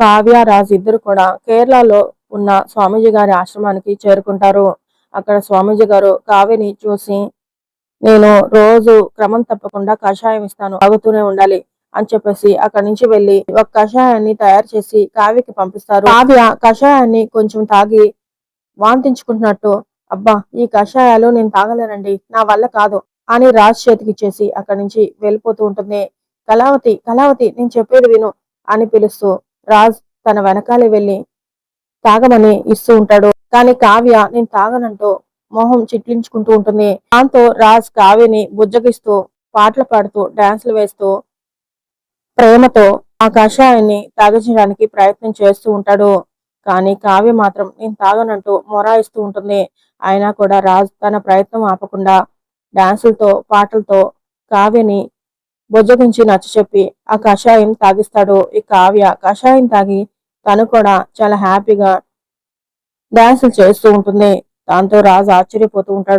కావ్య రాజ్ ఇద్దరు కూడా కేరళలో ఉన్న స్వామీజీ గారి ఆశ్రమానికి చేరుకుంటారు. అక్కడ స్వామీజీ గారు కావ్యని చూసి నేను రోజు క్రమం తప్పకుండా కషాయం ఇస్తాను అవుతూనే ఉండాలి అని చెప్పేసి అక్కడి నుంచి వెళ్ళి ఒక కషాయాన్ని తయారు చేసి కావ్యకి పంపిస్తారు. కావ్య కషాయాన్ని కొంచెం తాగి వాంతించుకుంటున్నట్టు అబ్బా ఈ కషాయాలు నేను తాగలేనండి నా వల్ల కాదు అని రాజ్ చేతికి ఇచ్చేసి అక్కడి నుంచి వెళ్ళిపోతూ ఉంటుంది. కళావతి కళావతి నేను చెప్పేది విను అని పిలుస్తూ రాజ్ తన వెనకాలే వెళ్ళి తాగమని ఇస్తూ ఉంటాడు. కానీ కావ్య నేను తాగనంటూ మొహం చిట్లించుకుంటూ ఉంటుంది. దాంతో రాజ్ కావ్యని బుజ్జగిస్తూ పాటలు పాడుతూ డాన్సులు వేస్తూ ప్రేమతో ఆ కషాయాన్ని తాగించడానికి ప్రయత్నం చేస్తూ ఉంటాడు. కానీ కావ్య మాత్రం నేను తాగనంటూ మొరాయిస్తూ ఉంటుంది. అయినా కూడా రాజ్ తన ప్రయత్నం ఆపకుండా డాన్సులతో పాటలతో కావ్యని బొజ్జగించి నచ్చచెప్పి ఆ కషాయం తాగిస్తాడు ఈ కావ్య కషాయం తాగి తను కూడా చాలా హ్యాపీగా డాన్సులు చేస్తూ ఉంటుంది. దాంతో రాజు ఆశ్చర్యపోతూ ఉంటాడు.